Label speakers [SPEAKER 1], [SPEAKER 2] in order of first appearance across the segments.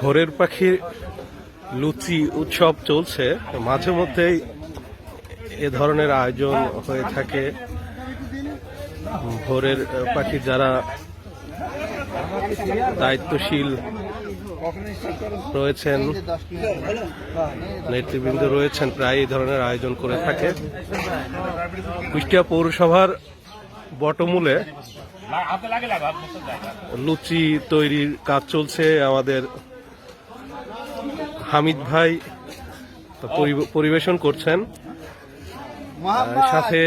[SPEAKER 1] ভোরের পাখির লুচি উৎসব চলছে। মাঝে মধ্যেই এ ধরনের আয়োজন হয়ে থাকে। ভোরের পাখি যারা দায়িত্বশীল রয়েছেন, নেতৃবৃন্দ রয়েছেন, প্রায় এই ধরনের আয়োজন করে থাকে। কুষ্টিয়া পৌরসভার বটমূলে লুচি তৈরির কাজ চলছে আমাদের হামিদ ভাই পরি- পরিবেশন করছেন। সাথে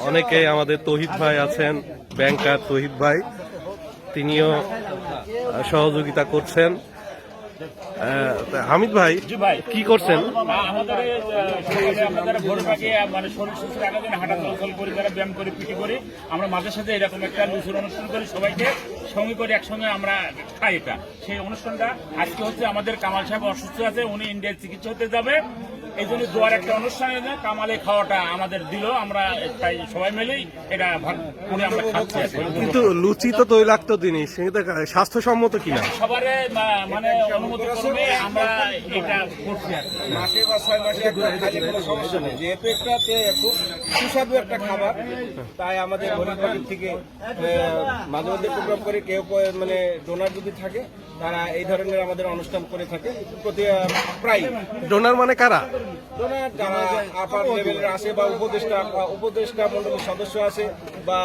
[SPEAKER 1] অনেকে আমাদের তহিদ ভাই আছেন ব্যাংকার তহিদ ভাই তিনিও সহযোগিতা করছেন। হামিদ ভাই কি করছেন?
[SPEAKER 2] আমাদের মানে শরীর সুস্থ রাখার জন্য হাঁটা চলাচল করি যারা ব্যায়াম করি পিটি করি আমরা মাঝে সাথে এরকম একটা লুচুর অনুষ্ঠান করি সবাইকে। সঙ্গে করে একসঙ্গে আমরা খাই এটা। সেই অনুষ্ঠানটা আজকে হচ্ছে আমাদের কামাল সাহেব অসুস্থ আছে উনি ইন্ডিয়ার চিকিৎসা হতে যাবে। এই জন্য দোয়ার একটা অনুষ্ঠান এনে কামালে খাওয়াটা আমাদের দিল আমরা তাই সবাই মিলেই এটা ভাগ করে আমরা খাচ্ছি।
[SPEAKER 1] কিন্তু লুচি তো তৈলাক্ত জিনিস এটা স্বাস্থ্যসম্মত কিনা?
[SPEAKER 2] সবারে মানে অনুমতি করবে আমরা এটা করছি আর।
[SPEAKER 3] মাসে বা ছয় মাসে সমস্যা নেই। যেহেতু একটা তে- খুব সুস্বাদু একটা খাবার তাই আমাদের গরিব পাখির থেকে মাঝে মধ্যে প্রোগ্রাম করে কেউ মানে ডোনার যদি থাকে তারা এই ধরনের আমাদের অনুষ্ঠান করে থাকে প্রতি প্রায়
[SPEAKER 1] ডোনার মানে কারা?
[SPEAKER 3] যারা আপার লেভেলের আছে বা উপদেষ্টা উপদেষ্টা মন্ডলীর সদস্য আছে বা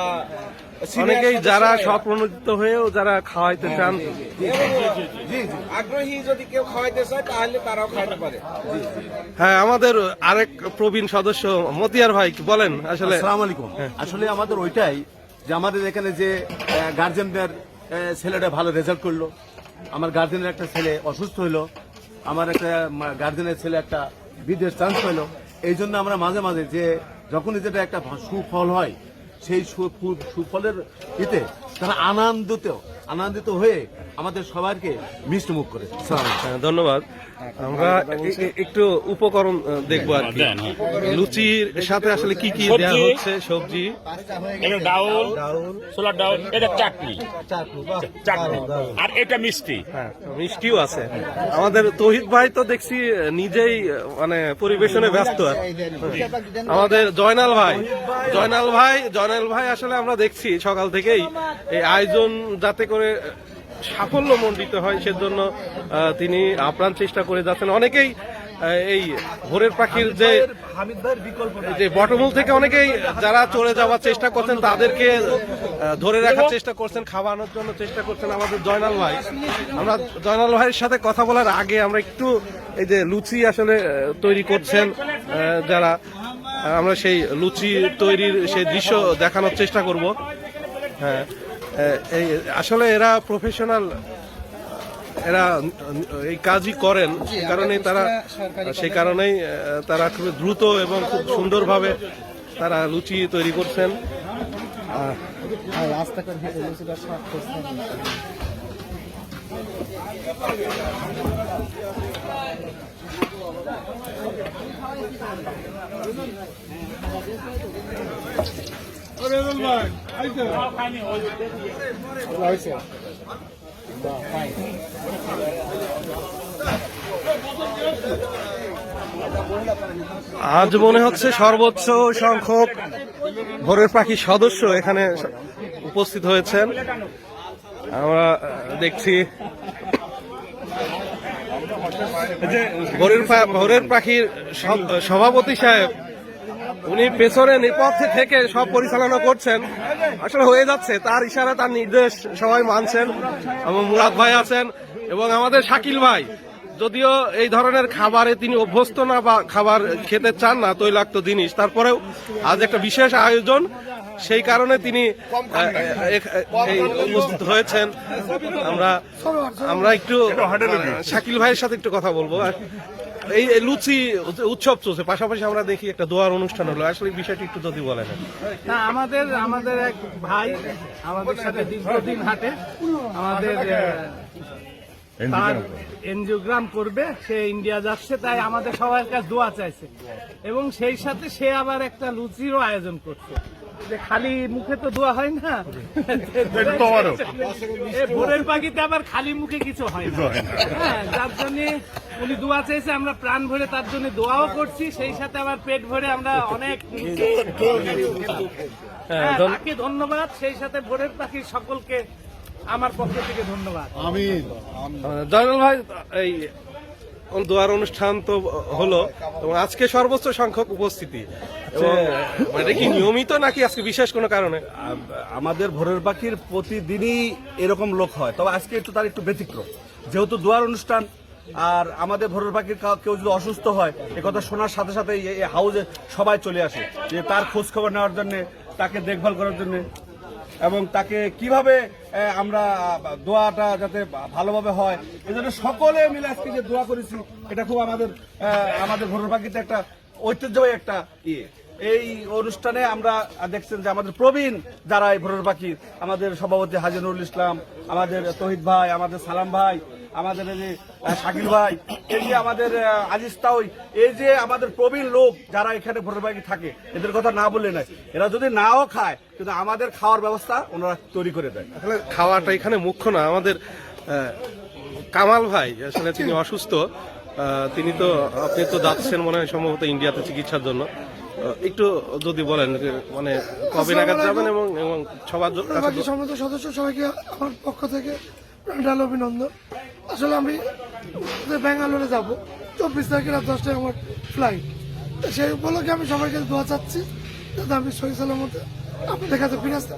[SPEAKER 1] অনেকেই যারা স্বপ্রণোদিত হয়েও যারা খাওয়াইতে চান।
[SPEAKER 3] এবং, জি জি আগ্রহী যদি কেউ খাওয়াইতে চায় তাহলে তারাও খাওয়াতে পারে। জি জি
[SPEAKER 1] হ্যাঁ আমাদের আরেক প্রবীণ সদস্য মতিয়ার ভাই বলেন আসলে।
[SPEAKER 4] আসসালামু আলাইকুম। আসলে আমাদের ওইটাই যে আমাদের এখানে যে গার্জেনদের ছেলেটা ভালো রেজাল্ট করল। আমার গার্জেনের একটা ছেলে অসুস্থ হইল। আমার একটা গার্জেনের ছেলে একটা বিদেশ চান্স পেল। এই জন্য আমরা মাঝে মাঝে যে যখনই যেটা একটা সুফল হয়, সেই সুফলের ইতে তারা আনন্দিত আনন্দিত হয়ে আমাদের সবাইকে মিষ্টি মুখ করে।
[SPEAKER 1] হ্যাঁ, ধন্যবাদ। আমরা একটু উপকরণ দেখব আর কি।
[SPEAKER 2] হ্যাঁ।
[SPEAKER 1] লুচির সাথে আসলে কি কি দেওয়া হচ্ছে? সবজি।
[SPEAKER 2] ডাউল ছোলার ডাউল এটা চাটনি। চাটনি আর এটা মিষ্টি।
[SPEAKER 1] হ্যাঁ মিষ্টিও আছে। আমাদের তহিদ ভাই তো দেখছি নিজেই মানে পরিবেশনে ব্যস্ত আর। আমাদের জয়নাল ভাই। জয়নাল ভাই জয়নাল ভাই আসলে আমরা দেখছি সকাল থেকেই এই আয়োজন যাতে করে সাফল্য মণ্ডিত হয় সেজন্য তিনি আপ্রাণ চেষ্টা করে যাচ্ছেন। অনেকেই এই ভোরের পাখির যে। যে বটমূল থেকে অনেকেই যারা চলে যাওয়ার চেষ্টা করছেন তাদেরকে ধরে রাখার চেষ্টা করছেন খাওয়ানোর জন্য চেষ্টা করছেন আমাদের জয়নাল ভাই। আমরা জয়নাল ভাইয়ের সাথে কথা বলার আগে আমরা একটু এই যে লুচি আসলে তৈরি করছেন যারা আমরা সেই লুচি তৈরির সেই দৃশ্য দেখানোর চেষ্টা করব। হ্যাঁ। এই আসলে এরা প্রফেশনাল এরা এই কাজই করেন সে কারণেই তারা সেই কারণেই তারা খুব দ্রুত এবং খুব সুন্দরভাবে তারা লুচি তৈরি করছেন। আজ মনে হচ্ছে সর্বোচ্চ সংখ্যক ভোরের পাখি সদস্য এখানে উপস্থিত হয়েছেন। আমরা দেখছি ভোরের ভোরের পাখির সভাপতি সাহেব, উনি পেছনে নেপথ্যে থেকে সব পরিচালনা করছেন। আসলে হয়ে যাচ্ছে তার ইশারা তার নির্দেশ সবাই মানছেন এবং মুরাদ ভাই আছেন এবং আমাদের শাকিল ভাই। যদিও এই ধরনের খাবারে তিনি অভ্যস্ত না বা খাবার খেতে চান না তৈলাক্ত জিনিস। তারপরেও আজ একটা বিশেষ আয়োজন সেই কারণে তিনি উপস্থিত হয়েছেন। আমরা আমরা একটু শাকিল ভাইয়ের সাথে একটু কথা বলব। এই লুচি উৎসব চলছে। পাশাপাশি আমরা দেখি একটা দোয়ার অনুষ্ঠান হলো। আসলে বিষয়টি একটু যদি বলেন।
[SPEAKER 5] না, আমাদের আমাদের এক ভাই আমাদের সাথে দীর্ঘদিন আমাদের এনজিওগ্রাম করবে, সে ইন্ডিয়া যাচ্ছে, তাই আমাদের সবার কাছে দোয়া চাইছে। এবং সেই সাথে সে আবার একটা লুচিরও আয়োজন করছে। যে খালি মুখে তো দোয়া হয় না এ ভোরের পাখিতে আবার খালি মুখে কিছু হয় না। হ্যাঁ যার জন্য উনি দোয়া চেয়েছে আমরা প্রাণ ভরে তার জন্য দোয়াও করছি সেই সাথে আবার পেট ভরে আমরা অনেক হ্যাঁ, তাকে ধন্যবাদ সেই সাথে ভোরের পাখি সকলকে আমার পক্ষ থেকে ধন্যবাদ।
[SPEAKER 1] আমি জয়নাল ভাই এই দোয়ার অনুষ্ঠান তো হলো। এবং আজকে সর্বোচ্চ সংখ্যক উপস্থিতি। মানে কি, নিয়মিত নাকি আজকে বিশেষ কোনো কারণে?
[SPEAKER 3] আমাদের ভোরের পাখির প্রতিদিনই এরকম লোক হয়, তবে আজকে একটু তার একটু ব্যতিক্রম। যেহেতু দোয়ার অনুষ্ঠান, আর আমাদের ভোরের পাখির কাউ- যদি অসুস্থ হয়, এ কথা শোনার সাথে সাথে হাউসে সবাই চলে আসে। যে তার খোঁজ খবর নেওয়ার জন্য, তাকে দেখভাল করার জন্য এবং তাকে কীভাবে আমরা দোয়াটা যাতে ভালোভাবে হয় এজন্য সকলে মিলে আজকে যে দোয়া করেছি, এটা খুব আমাদের আমাদের ভোরের পাখিতে একটা ঐতিহ্যবাহী একটা ইয়ে। এই অনুষ্ঠানে আমরা দেখছেন যে আমাদের প্রবীণ যারা এই ভোরের পাখির আমাদের সভাপতি হাজিনুল ইসলাম, আমাদের তহিদ ভাই, আমাদের সালাম ভাই আমাদের এই যে শাকিল ভাই এই যে আমাদের আজিজ তাওই এই যে আমাদের প্রবীণ লোক যারা এখানে ভোটের পাখি থাকে এদের কথা না বললে নাই এরা যদি নাও খায় কিন্তু আমাদের খাওয়ার ব্যবস্থা ওনারা তৈরি করে দেয়।
[SPEAKER 1] আসলে খাওয়াটা এখানে মুখ্য না আমাদের কামাল ভাই আসলে তিনি অসুস্থ তিনি তো আপনি তো যাচ্ছেন মনে হয় সম্ভবত ইন্ডিয়াতে চিকিৎসার জন্য। একটু যদি বলেন যে মানে কবে নাগাদ যাবেন এবং এবং সবার জ- কাছে
[SPEAKER 6] বাকি সমস্ত সদস্য সবাইকে আমার পক্ষ থেকে প্রাণঢাল অভিনন্দন। আসলে আমি ব্যাঙ্গালোরে যাব চব্বিশ তারিখে রাত দশটায় আমার ফ্লাইট সেই উপলক্ষে আমি সবাইকে দোয়া চাচ্ছি যাতে আমি সহি সালামতে আপনাদের কাছে ফিরে আসতে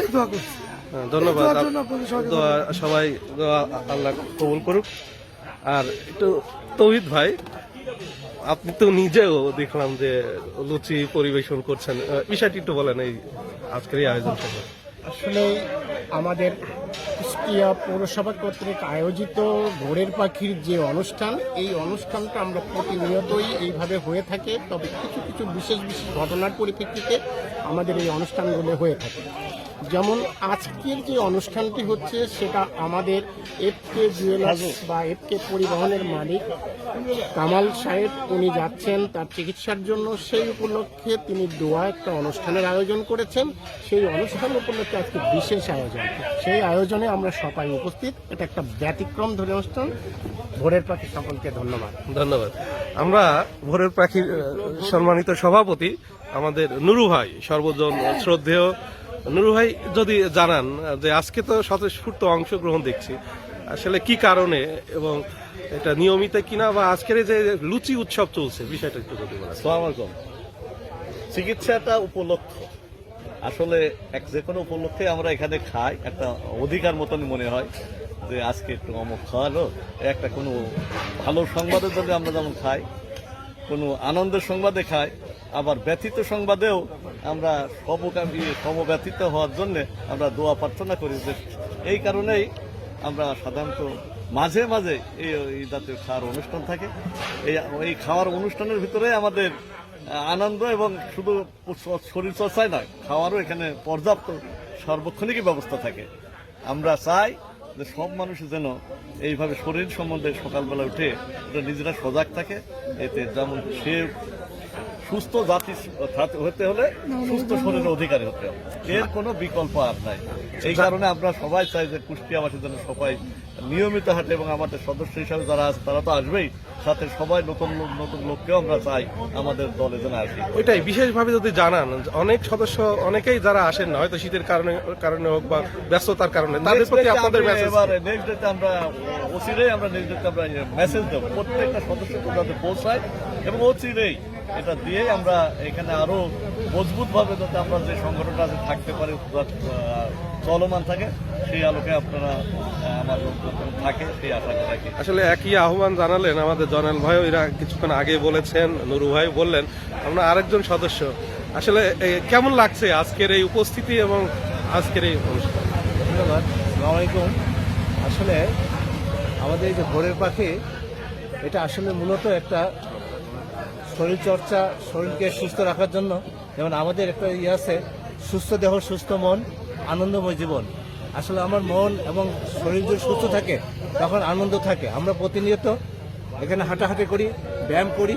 [SPEAKER 6] এই দোয়া করছি।
[SPEAKER 1] হ্যাঁ, ধন্যবাদ। সবাই দোয়া আল্লাহ কবুল করুক। আর একটু তৌহিদ ভাই আপনি তো নিজেও দেখলাম যে লুচি পরিবেশন করছেন। বিষয়টি একটু বলেন এই আজকের এই আয়োজন
[SPEAKER 7] আসলে আমাদের কুষ্টিয়া পৌরসভা কর্তৃক আয়োজিত ভোরের পাখির যে অনুষ্ঠান, এই অনুষ্ঠানটা আমরা প্রতিনিয়তই এইভাবে হয়ে থাকে। তবে কিছু কিছু বিশেষ বিশেষ ঘটনার পরিপ্রেক্ষিতে আমাদের এই অনুষ্ঠানগুলো হয়ে থাকে। যেমন আজকের যে অনুষ্ঠানটি হচ্ছে, সেটা আমাদের এফকে জুয়েলার্স বা এফকে পরিবহনের মালিক কামাল সাহেব, উনি যাচ্ছেন তার চিকিৎসার জন্য। সেই উপলক্ষে তিনি দোয়া একটা অনুষ্ঠানের আয়োজন করেছেন। সেই অনুষ্ঠান উপলক্ষে আজকে বিশেষ আয়োজন। সেই আয়োজনে আমরা সবাই উপস্থিত। এটা একটা ব্যতিক্রম ধরে অনুষ্ঠান। ভোরের পাখি সকলকে ধন্যবাদ।
[SPEAKER 1] ধন্যবাদ। আমরা ভোরের পাখির সম্মানিত সভাপতি আমাদের নুরু ভাই, সর্বজন শ্রদ্ধেয়। নুরু ভাই, যদি জানান যে আজকে তো স্বতঃস্ফূর্ত অংশগ্রহণ দেখছি, আসলে কি কারণে এবং এটা নিয়মিত কিনা বা আজকের যে লুচি উৎসব চলছে, বিষয়টা একটু যদি বলেন।
[SPEAKER 8] চিকিৎসাটা উপলক্ষ। আসলে এক যে কোনো উপলক্ষে আমরা এখানে খাই, একটা অধিকার মতন মনে হয় যে আজকে একটু অমুক খাওয়ালো। একটা কোনো ভালো সংবাদের জন্য আমরা যেমন খাই, কোনো আনন্দের সংবাদে খাই আবার ব্যথিত সংবাদেও আমরা সমকামী সমব্যথিত হওয়ার জন্য আমরা দোয়া প্রার্থনা করি যে এই কারণেই আমরা সাধারণত মাঝে মাঝে এই জাতীয় খাওয়ার অনুষ্ঠান থাকে। এই এই খাওয়ার অনুষ্ঠানের ভিতরে আমাদের আনন্দ এবং শুধু শরীর চর্চায় নয়, খাওয়ারও এখানে পর্যাপ্ত সার্বক্ষণিকই ব্যবস্থা থাকে। আমরা চাই যে সব মানুষ যেন এইভাবে শরীর সম্বন্ধে সকালবেলা উঠে নিজেরা সজাগ থাকে। এতে যেমন সে সুস্থ জাতি হতে হলে সুস্থ শরীরের অধিকারী হতে হবে। এর কোনো বিকল্প আর নাই। এই কারণে আমরা সবাই চাই যে কুষ্টিয়াবাসীর জন্য সবাই নিয়মিত হাঁটে এবং আমাদের সদস্য হিসাবে যারা আছে তারা তো আসবেই। সাথে সবাই নতুন লোক নতুন লোককেও আমরা চাই আমাদের দলে যেন আসে।
[SPEAKER 1] ওইটাই বিশেষভাবে যদি জানান অনেক সদস্য অনেকেই যারা আসেন না হয়তো শীতের কারণে কারণে হোক বা ব্যস্ততার কারণে তাদের প্রতি আপনাদের মেসেজ
[SPEAKER 8] এবার নেক্সট ডেতে আমরা অচিরেই আমরা নেক্সট ডেতে আমরা মেসেজ দেবো। প্রত্যেকটা সদস্যকে যাতে পৌঁছায় এবং অচিরেই এটা দিয়ে আমরা এখানে আরও মজবুত ভাবে যাতে আমরা যে সংগঠনটা আছে থাকতে পারি চলমান থাকে সেই আলোকে আপনারা আমার লোকজন থাকে সেই রাখি
[SPEAKER 1] আসলে একই আহ্বান জানালেন আমাদের জনাল ভাই এরা কিছুক্ষণ আগে বলেছেন নুরু ভাই বললেন আমরা আরেকজন সদস্য। আসলে কেমন লাগছে আজকের এই উপস্থিতি এবং আজকের এই অনুষ্ঠান?
[SPEAKER 9] ধন্যবাদ আলাইকুম। আসলে আমাদের এই যে ভোরের পাখি এটা আসলে মূলত একটা শরীরচর্চা, শরীরকে সুস্থ রাখার জন্য যেমন আমাদের একটা ইয়ে আছে, সুস্থ দেহ, সুস্থ মন, আনন্দময় জীবন। আসলে আমার মন এবং শরীর যদি সুস্থ থাকে, তখন আনন্দ থাকে। আমরা প্রতিনিয়ত এখানে হাঁটাহাঁটি করি, ব্যায়াম করি।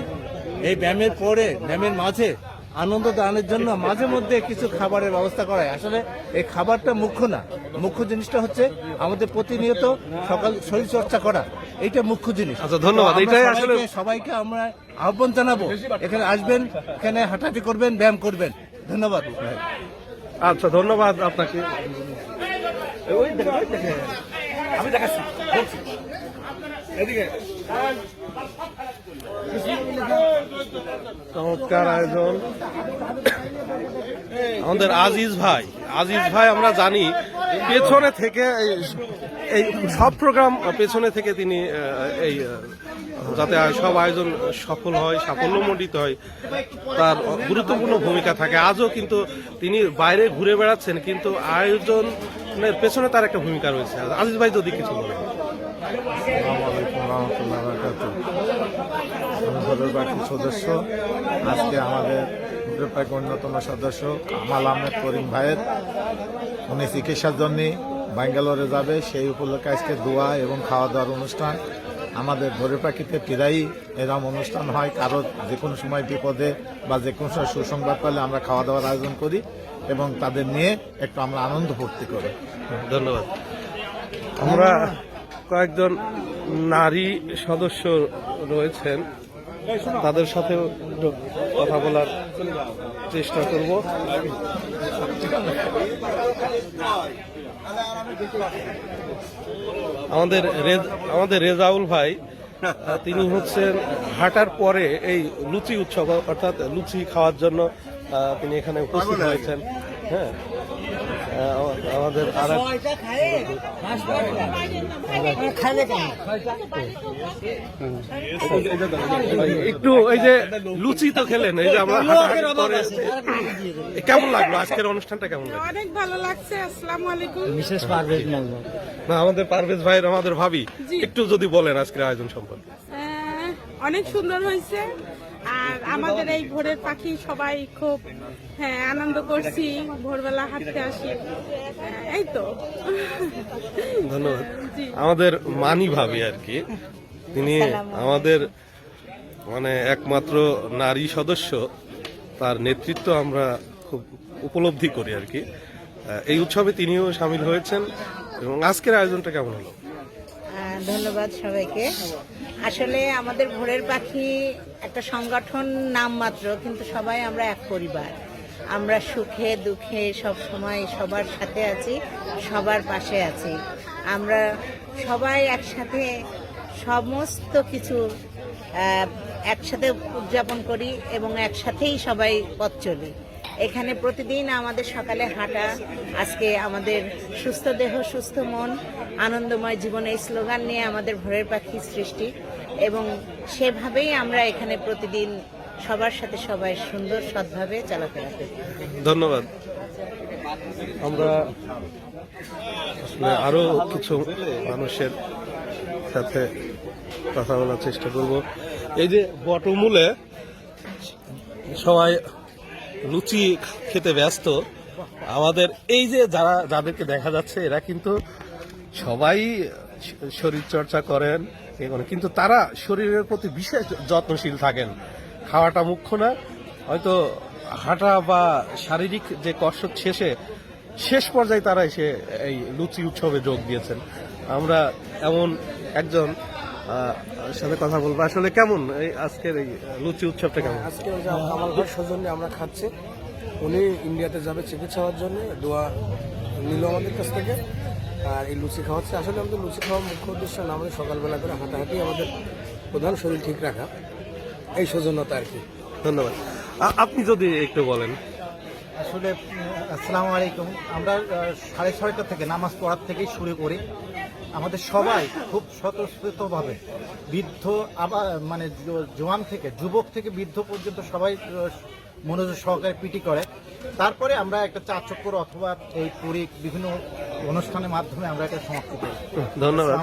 [SPEAKER 9] এই ব্যায়ামের পরে, ব্যায়ামের মাঝে
[SPEAKER 10] আনন্দ দানের জন্য মাঝে মধ্যে কিছু খাবারের ব্যবস্থা করায় আসলে এই খাবারটা মুখ্য না। মুখ্য জিনিসটা হচ্ছে আমাদের প্রতিনিয়ত সকাল শরীর চর্চা করা। এটা মুখ্য জিনিস।
[SPEAKER 1] আচ্ছা, ধন্যবাদ। এটাই আসলে-
[SPEAKER 10] সবাইকে- সবাইকে আমরা আহ্বান জানাব। এখানে আসবেন এখানে হাঁটাহাঁটি করবেন ব্যায়াম করবেন। ধন্যবাদ।
[SPEAKER 1] আচ্ছা ধন্যবাদ আপনাকে। চমৎকার আয়োজন। আমাদের আজিজ ভাই। আজিজ ভাই আমরা জানি, পেছনে থেকে এই- সব প্রোগ্রাম পেছনে থেকে তিনি এই যাতে সব আয়োজন সফল হয়, সাফল্যমণ্ডিত হয়, তার গুরুত্বপূর্ণ ভূমিকা থাকে। আজও কিন্তু তিনি বাইরে ঘুরে বেড়াচ্ছেন, কিন্তু আয়োজনের পেছনে তার একটা ভূমিকা রয়েছে। আজিজ ভাই যদি কিছু বলেন।
[SPEAKER 11] ভোরের পাখির সদস্য আজকে আমাদের ভোরের পাখি অন্যতম সদস্য কামাল আহমেদ করিম ভাইয়ের। উনি চিকিৎসার জন্য ব্যাঙ্গালোরে যাবে সেই উপলক্ষে আজকে দোয়া এবং খাওয়া দাওয়ার অনুষ্ঠান। আমাদের ভোরের পাখিতে প্রায়ই এরম অনুষ্ঠান হয় কারও যে কোনো সময় বিপদে বা যে কোনো সময় সুসংবাদ পেলে আমরা খাওয়া দাওয়ার আয়োজন করি এবং তাদের নিয়ে একটু আমরা আনন্দ ভর্তি করি।
[SPEAKER 1] ধন্যবাদ। আমরা কয়েকজন নারী সদস্য রয়েছেন। তাদের সাথে কথা বলার চেষ্টা করব। আমাদের আমাদের রেজাউল ভাই তিনি হচ্ছেন হাঁটার পরে এই লুচি উৎসব, অর্থাৎ লুচি খাওয়ার জন্য তিনি এখানে উপস্থিত হয়েছেন। হ্যাঁ। আমাদের আর একটু এই যে লুচি তো খেলেন এই যে আমরা কেমন লাগল? আজকের অনুষ্ঠানটা কেমন লাগল?
[SPEAKER 12] অনেক ভালো লাগছে আসসালামু আলাইকুম।
[SPEAKER 1] না আমাদের পারভেজ ভাইয়ের আমাদের ভাবি একটু যদি বলেন আজকের আয়োজন সম্পর্কে।
[SPEAKER 12] অনেক সুন্দর হয়েছে। আর আমাদের এই ভোরের পাখি সবাই খুব হ্যাঁ আনন্দ করছি ভোরবেলা হাঁটতে আসি। এই তো।
[SPEAKER 1] ধন্যবাদ। আমাদের মানি ভাবি আর কি তিনি আমাদের মানে একমাত্র নারী সদস্য তার নেতৃত্ব আমরা খুব উপলব্ধি করি আর কি। এই উৎসবে তিনিও সামিল হয়েছেন এবং আজকের আয়োজনটা কেমন হলো?
[SPEAKER 13] ধন্যবাদ সবাইকে। আসলে আমাদের ভোরের পাখি একটা সংগঠন নাম মাত্র কিন্তু সবাই আমরা এক পরিবার। আমরা সুখে, দুঃখে সব সময় সবার সাথে আছি, সবার পাশে আছি। আমরা সবাই একসাথে সমস্ত কিছু একসাথে উদযাপন করি এবং একসাথেই সবাই পথ চলি। এখানে প্রতিদিন আমাদের সকালে হাঁটা, আজকে আমাদের সুস্থ দেহ, সুস্থ মন, আনন্দময় জীবন স্লোগান নিয়ে আমাদের ভোরের পাখি সৃষ্টি। এবং সেভাবেই আমরা এখানে প্রতিদিন সবার সাথে সবাই সুন্দর সৎভাবে চলাফেরা করি।
[SPEAKER 1] ধন্যবাদ। আমরা আসলে আরও কিছু মানুষের সাথে কথা বলার চেষ্টা করব। এই যে বটমূলে সবাই লুচি খেতে ব্যস্ত আমাদের এই যে যারা যাদেরকে দেখা যাচ্ছে এরা কিন্তু সবাই শরীর চর্চা করেন কিন্তু তারা শরীরের প্রতি বিশেষ যত্নশীল থাকেন। খাওয়াটা মুখ্য না। হয়তো হাঁটা বা শারীরিক যে কসরত শেষে, শেষ পর্যায়ে তারা এসে এই লুচি উৎসবে যোগ দিয়েছেন। আমরা এমন একজন সাথে কথা বলব। আসলে কেমন এই আজকের এই লুচি উৎসবটা কেমন?
[SPEAKER 14] আজকে ভাই সৌজন্যে আমরা খাচ্ছি। উনি ইন্ডিয়াতে যাবে চিকিৎসা হওয়ার জন্য। দোয়া নিল আমাদের কাছ থেকে। আর এই লুচি খাওয়াচ্ছে আসলে আমাদের লুচি খাওয়ার মুখ্য উদ্দেশ্য না আমাদের সকালবেলা করে হাঁটাহাঁটি আমাদের প্রধান শরীর ঠিক রাখা। এই সৌজন্যতা আর কি।
[SPEAKER 1] ধন্যবাদ। আপনি যদি একটু বলেন।
[SPEAKER 10] আসলে আসসালামু আলাইকুম। আমরা সাড়ে ছয়টা থেকে নামাজ পড়ার থেকেই শুরু করি। আমাদের সবাই খুব স্বতঃস্ফূর্তভাবে বৃদ্ধ আবার মানে জোয়ান থেকে যুবক থেকে বৃদ্ধ পর্যন্ত সবাই মনোযোগ সহকারে পিটি করে। তারপরে আমরা একটা চার চক্কর অথবা এই পুরী বিভিন্ন অনুষ্ঠানের মাধ্যমে আমরা এটা সমাপ্তি করি।
[SPEAKER 1] ধন্যবাদ।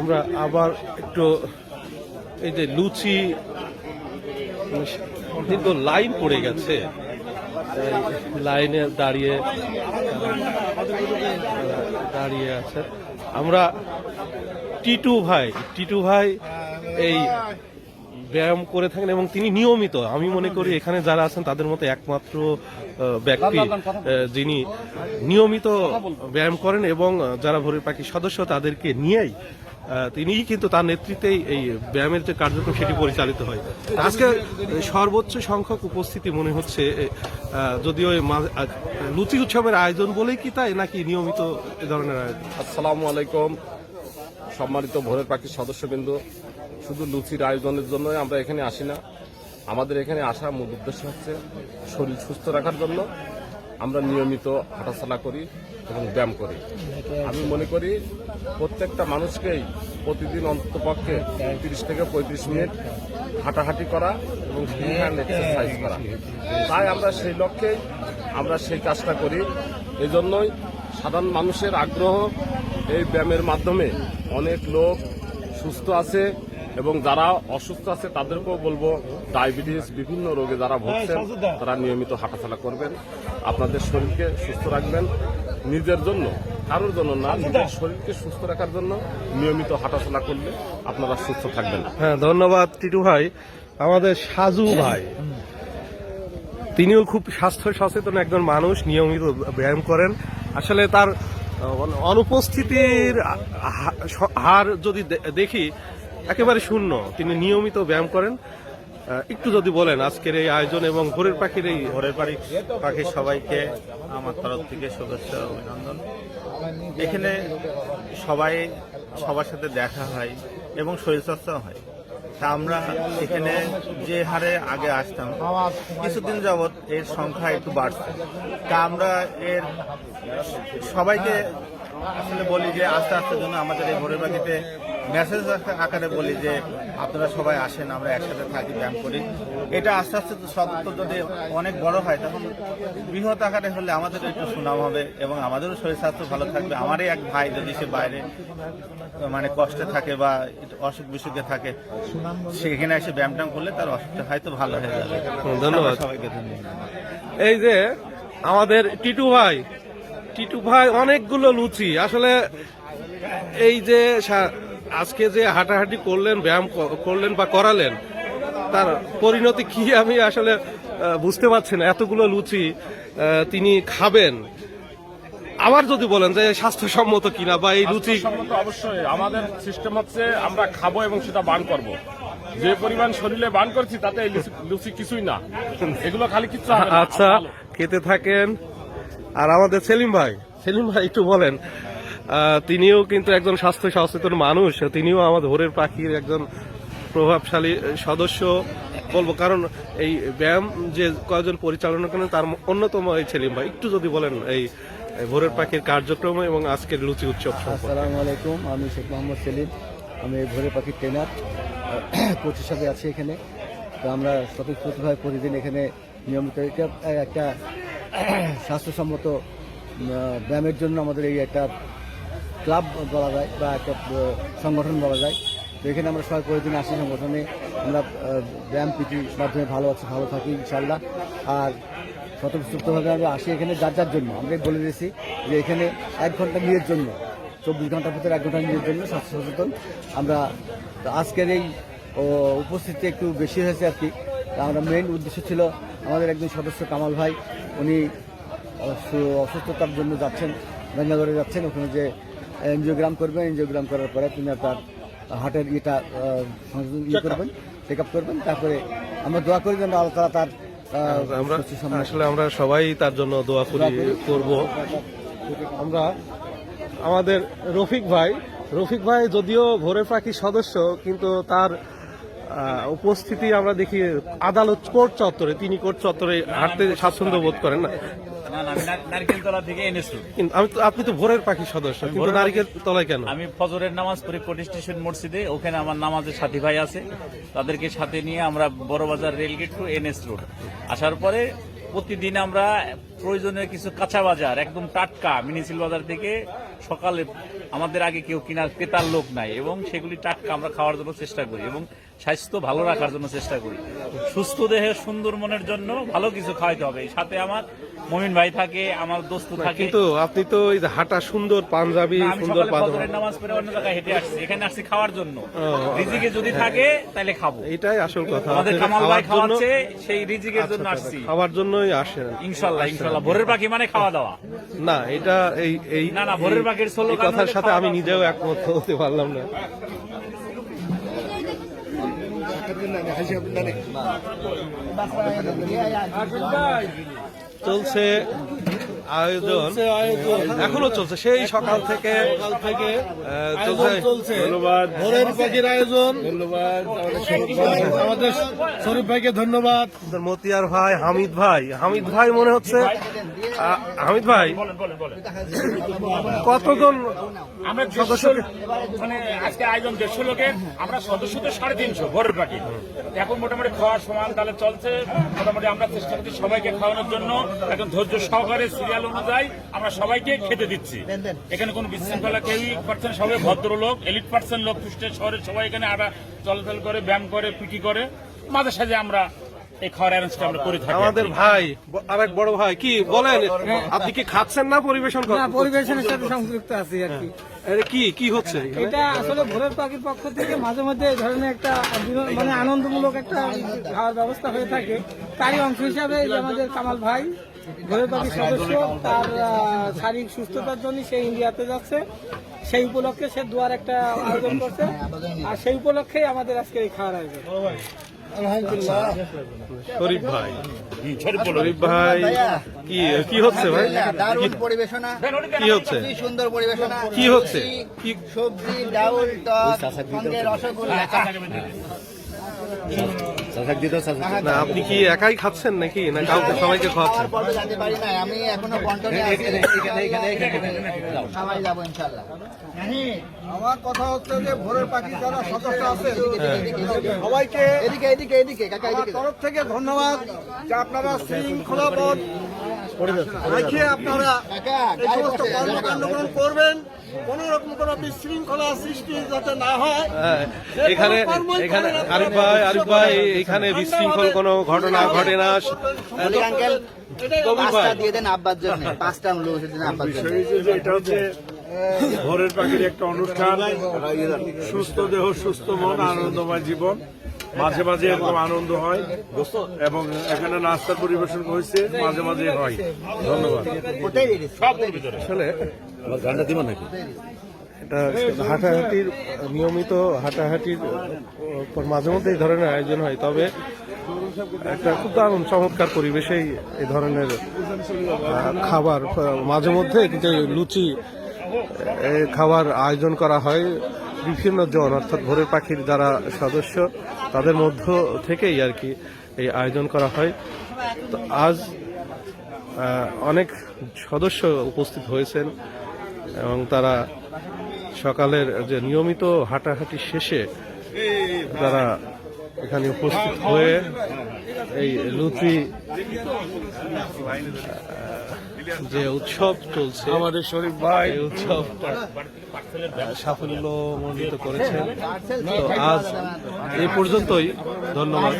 [SPEAKER 1] আমরা আবার একটু এই যে লুচি দীর্ঘ লাইন পড়ে গেছে। লাইনে দাঁড়িয়ে দাঁড়িয়ে আছে। আমরা টিটু ভাই টিটু ভাই এই ব্যায়াম করে থাকেন এবং তিনি নিয়মিত আমি মনে করি এখানে যারা আছেন তাদের মতো একমাত্র ব্যক্তি যিনি নিয়মিত ব্যায়াম করেন এবং যারা ভোরের পাখির সদস্য তাদেরকে নিয়েই তিনিই কিন্তু তার নেতৃত্বেই এই ব্যায়ামের যে কার্যক্রম সেটি পরিচালিত হয়। আজকে সর্বোচ্চ সংখ্যক উপস্থিতি মনে হচ্ছে যদিও মা- লুচি উৎসবের আয়োজন বলেই কি তাই নাকি নিয়মিত এ ধরনের আয়োজন?
[SPEAKER 15] আসসালামু আলাইকুম সম্মানিত ভোরের পাখির সদস্যবৃন্দ। শুধু লুচির আয়োজনের জন্যই আমরা এখানে আসি না। আমাদের এখানে আসার মূল উদ্দেশ্য হচ্ছে শরীর সুস্থ রাখার জন্য আমরা নিয়মিত হাঁটাচলা করি এবং ব্যায়াম করি। আমি মনে করি প্রত্যেকটা মানুষকেই প্রতিদিন অন্ততপক্ষে তিরিশ থেকে পঁয়ত্রিশ মিনিট হাঁটাহাঁটি করা এবং এক্সারসাইজ করা। তাই আমরা সেই লক্ষ্যেই আমরা সেই কাজটা করি। এজন্যই সাধারণ মানুষের আগ্রহ এই ব্যায়ামের মাধ্যমে অনেক লোক সুস্থ আছে এবং যারা অসুস্থ আছে তাদেরকেও বলব ডায়াবেটিস বিভিন্ন রোগে যারা ভুগছেন তারা নিয়মিত হাঁটাচলা করবেন। আপনাদের শরীরকে সুস্থ রাখবেন নিজের জন্য কারোর জন্য না নিজের শরীরকে সুস্থ রাখার জন্য নিয়মিত হাঁটাচলা করলে আপনারা সুস্থ থাকবেন
[SPEAKER 1] হ্যাঁ ধন্যবাদ টিটু ভাই। আমাদের সাজু ভাই। তিনিও খুব স্বাস্থ্য সচেতন একজন মানুষ নিয়মিত ব্যায়াম করেন। আসলে তার অনুপস্থিতির হার যদি দে- দেখি একেবারে শূন্য। তিনি নিয়মিত ব্যায়াম করেন। একটু যদি বলেন, আজকের এই আয়োজন এবং ভোরের পাখির এই
[SPEAKER 11] ভোরের পাখি পাখির সবাইকে আমার তরফ থেকে শুভেচ্ছা অভিনন্দন। এখানে সবাই সবার সাথে দেখা হয় এবং শরীরচর্চাও হয়। তা আমরা এখানে যে হারে আগে আসতাম, কিছুদিন যাবৎ এর সংখ্যা একটু বাড়ছে। তা আমরা এর সবাইকে আসলে বলি যে আস্তে আস্তে জন্য আমাদের এই ভোরের পাখিতে মেসেজ আকারে বলি যে আপনারা সবাই আসেন আমরা একসাথে থাকি ব্যায়াম করি। এটা আস্তে আস্তে তো সত্য যদি অনেক বড় হয় তখন বৃহৎ আকারে হলে আমাদের একটু সুনাম হবে এবং আমাদেরও শরীর স্বাস্থ্য ভালো থাকবে। আমারই এক ভাই যদি সে বাইরে মানে কষ্টে থাকে বা অসুখ বিসুখে থাকে সেখানে এসে ব্যায়াম করলে তার অসুখটা হয়তো ভালো হয়ে যাবে।
[SPEAKER 1] ধন্যবাদ।
[SPEAKER 11] সবাইকে ধন্যবাদ।
[SPEAKER 1] এই যে আমাদের টিটু ভাই টিটু ভাই অনেকগুলো লুচি। আসলে এই যে আজকে যে হাঁটাহাঁটি করলেন ব্যায়াম করলেন বা করালেন তার পরিণতি কি আমি আসলে বুঝতে পারছি না। এতগুলো লুচি তিনি খাবেন। আবার যদি বলেন যে স্বাস্থ্যসম্মত কিনা বা এই লুচি
[SPEAKER 15] অবশ্যই। আমাদের সিস্টেম হচ্ছে আমরা খাব এবং সেটা বান করব। যে পরিমাণ শরীরে বান করছি তাতে এই লুচি- কিছুই না। এগুলো খালি কিচ্ছু হবে
[SPEAKER 1] আচ্ছা খেতে থাকেন। আর আমাদের সেলিম ভাই সেলিম ভাই একটু বলেন তিনিও কিন্তু একজন স্বাস্থ্য সচেতন মানুষ, তিনিও আমাদের ভোরের পাখির একজন প্রভাবশালী সদস্য বলব। কারণ এই ব্যায়াম যে কয়জন পরিচালনা করেন, তার অন্যতম এই সেলিম ভাই। একটু যদি বলেন এই ভোরের পাখির কার্যক্রম এবং আজকের লুচি উৎসব
[SPEAKER 9] আসসালামু আলাইকুম, আমি শেখ মোহাম্মদ সেলিম, আমি ভোরের পাখির ট্রেনার কোচ হিসাবে আছি এখানে। তো আমরা স্বতঃস্ফূর্তভাবে প্রতিদিন এখানে নিয়মিত এটা একটা স্বাস্থ্যসম্মত ব্যায়ামের জন্য আমাদের এই একটা ক্লাব বলা যায় বা একটা সংগঠন বলা যায়। তো এখানে আমরা সবাই প্রতিদিন আসি সংগঠনে। আমরা ব্যায়াম পিটির মাধ্যমে ভালো আছি, ভালো থাকি ইনশাল্লাহ আর স্বতঃস্ফূর্তভাবে আমরা আসি এখানে যার যার জন্য। আমরা বলে দিয়েছি যে এখানে এক ঘণ্টা নিজের জন্য, চব্বিশ ঘণ্টার ভিতরে এক ঘণ্টা নিজের জন্য স্বাস্থ্য সচেতন আমরা আজকের এই উপস্থিতি একটু বেশি হয়েছে আর কি। আমরা মেইন উদ্দেশ্য ছিল আমাদের একজন সদস্য কামাল ভাই উনি অসু- অসুস্থতার জন্য যাচ্ছেন বেঙ্গালোরে যাচ্ছেন। ওখানে যে এনজিওগ্রাম করবেন এনজিওগ্রাম করার পরে তিনি তার হার্টের ইয়েটা ইয়ে করবেন চেক আপ করবেন। তারপরে আমরা দোয়া করি যেন আল্লাহ তার
[SPEAKER 1] আমরা আসলে আমরা সবাই তার জন্য দোয়া করি করব। আমরা আমাদের রফিক ভাই রফিক ভাই যদিও ভোরের পাখির সদস্য কিন্তু তার উপস্থিতি আমরা দেখি আদালত কোর্ট চত্বরে তিনি কোর্ট চত্বরে হাঁটতে স্বাচ্ছন্দ্য বোধ করেন না। আপনি তো ভোরের পাখির সদস্য কিন্তু নারিকেল তলায় কেন?
[SPEAKER 2] আমি ফজরের নামাজ পড়ি স্টেশন মসজিদে ওখানে আমার নামাজের সাথী ভাই আছে। তাদেরকে সাথে নিয়ে আমরা বড় বাজার রেলগেট টু এনএস রোড। আসার পরে প্রতিদিন আমরা
[SPEAKER 16] প্রয়োজনীয় কিছু কাঁচা বাজার একদম টাটকা মিনিসিল বাজার থেকে সকালে আমাদের আগে কেউ কিনার ক্রেতার লোক নাই এবং সেগুলি টাটকা আমরা খাওয়ার জন্য চেষ্টা করি এবং স্বাস্থ্য ভালো রাখার জন্য চেষ্টা করি। সুস্থ দেহে সুন্দর মনের জন্য ভালো কিছু খাওয়াইতে হবে। সাথে আমার মমিন ভাই থাকে আমার দোস্ত থাকে।
[SPEAKER 1] কিন্তু আপনি তো এই যে হাঁটা সুন্দর পাঞ্জাবি সুন্দর
[SPEAKER 16] ফজরের নামাজ পড়ে অন্য জায়গায় হেঁটে আসছি। এখানে আসছি খাওয়ার জন্য। রিজিকে যদি থাকে তাহলে খাব।
[SPEAKER 1] এটাই আসল কথা।
[SPEAKER 16] আমাদের কামাল ভাই খাওয়াচ্ছে সেই রিজিকের জন্য
[SPEAKER 1] আচ্ছা,
[SPEAKER 16] আসছি।
[SPEAKER 1] খাওয়ার জন্যই আসেন
[SPEAKER 16] ইনশাল্লাহ ইনশাল্লাহ। ভোরের পাখি মানে খাওয়া দাওয়া।
[SPEAKER 1] না এটা এই এই
[SPEAKER 16] না, না, ভোরের পাখির স্লোগান
[SPEAKER 1] কথার সাথে আমি নিজেও একমত হতে পারলাম না। চলছে আয়োজন এখনও চলছে সেই সকাল থেকে চলছে।
[SPEAKER 3] ধন্যবাদ। ভোরের পাখির আয়োজন। ধন্যবাদ। আমাদের শরীফ ভাইকে ধন্যবাদ।
[SPEAKER 1] মতিয়ার ভাই হামিদ ভাই। হামিদ ভাই মনে হচ্ছে হামিদ ভাই?
[SPEAKER 2] বলেন বলেন বলেন।
[SPEAKER 1] কতজন
[SPEAKER 2] আমরা
[SPEAKER 1] সদস্য?
[SPEAKER 2] মানে আজকে আয়োজন দেড়শো লোকের আমরা সদস্য তো সাড়ে তিনশো ঘরের পাখি। এখন মোটামুটি খাওয়ার সমান তাহলে চলছে। মোটামুটি আমরা চেষ্টা করছি সবাইকে খাওয়ানোর জন্য। এখন ধৈর্য সহকারে সিরিয়াল অনুযায়ী আমরা সবাইকে খেতে দিচ্ছি। এখানে কোনো বিশৃঙ্খলা কেউই করছে না সবাই ভদ্রলোক এলিট পার্সেন্ট লোক কুষ্টের শহরে সবাই এখানে আটা চলাচল করে ব্যায়াম করে পিটি করে। মাঝে সাঝে আমরা এই খাওয়ার অ্যারেঞ্জটা আমরা করে থাকি
[SPEAKER 1] আমাদের ভাই আরেক বড় ভাই কি বলেন? আপনি কি খাচ্ছেন না পরিবেশন
[SPEAKER 17] পরিবেশনের সাথে সংযুক্ত আছি আর কি।
[SPEAKER 1] কি কি হচ্ছে
[SPEAKER 17] এটা আসলে ভোরের পাখির পক্ষ থেকে মাঝে মধ্যে এই ধরনের একটা মানে আনন্দমূলক একটা খাওয়ার ব্যবস্থা হয়ে থাকে। তারই অংশ হিসাবে আমাদের কামাল ভাই পাখির সদস্য তার শারীরিক সুস্থতার জন্য সে ইন্ডিয়াতে যাচ্ছে। সেই উপলক্ষে সে দুয়ার একটা আয়োজন করছে। আর সেই উপলক্ষেই আমাদের আজকে এই খাওয়ার আয়োজন।
[SPEAKER 1] শরীফ ভাই।
[SPEAKER 2] শরীফ
[SPEAKER 1] ভাই। কি কি হচ্ছে ভাই?
[SPEAKER 18] দারুণ পরিবেশনা।
[SPEAKER 1] কি হচ্ছে?
[SPEAKER 18] সুন্দর পরিবেশনা।
[SPEAKER 1] কি হচ্ছে?
[SPEAKER 18] সবজি ডাউল টক সঙ্গে রসগোল্লা।
[SPEAKER 1] না আপনি কি একাই খাচ্ছেন নাকি না কাউকে সবাইকে খাওয়াচ্ছেন
[SPEAKER 18] আমি এখনও সবাই যাব ইনশাল্লাহ আমার কথা হচ্ছে যে ভোরের পাখি যারা সদস্য আছে সবাইকে এদিকে এদিকে এদিকে এদিকে তরফ থেকে ধন্যবাদ যে আপনারা শৃঙ্খলাবোধ রেখে আপনারা এই সমস্ত কর্মকাণ্ডগুলো করবেন কোন রকম কোন বিশৃঙ্খলা সৃষ্টি যাতে না হয়।
[SPEAKER 1] হ্যাঁ, এখানে এখানে আরিফ ভাই আরিফ ভাই এখানে বিশৃঙ্খল কোনো ঘটনা ঘটে না।
[SPEAKER 18] আঙ্কেল
[SPEAKER 1] কবির
[SPEAKER 18] দিয়ে দেন আব্বার জন্য পাঁচটা লোক দেন আব্বার জন্য।
[SPEAKER 3] এটা হচ্ছে ভোরের পাখির একটা অনুষ্ঠান। সুস্থ দেহ সুস্থ মন আনন্দময় জীবন। মাঝে মাঝে এরকম আনন্দ হয় এবং এখানে নাস্তা পরিবেশন হয়েছে মাঝে মাঝে হয়। ধন্যবাদ।
[SPEAKER 18] ওটাই রেডি
[SPEAKER 2] সব ওর ভিতরে
[SPEAKER 1] আসলে এটা হাঁটাহাঁটির নিয়মিত হাঁটাহাঁটির পর মাঝে মধ্যে এই ধরনের আয়োজন হয় তবে একটা খুব দারুণ চমৎকার পরিবেশেই এই ধরনের খাবার মাঝে মধ্যে কিন্তু লুচি খাবার আয়োজন করা হয়। বিভিন্ন জন, অর্থাৎ ভোরের পাখির যারা সদস্য, তাদের মধ্য থেকেই আর কি এই আয়োজন করা হয়। তো আজ অনেক সদস্য উপস্থিত হয়েছেন এবং তারা সকালের যে নিয়মিত হাঁটাহাঁটি শেষে তারা এখানে উপস্থিত হয়ে এই লুচি যে উৎসব চলছে আমাদের শরীফ ভাই। এই উৎসবটা সাফল্য মন্ডিত করেছেন তো আজ এ পর্যন্তই ধন্যবাদ।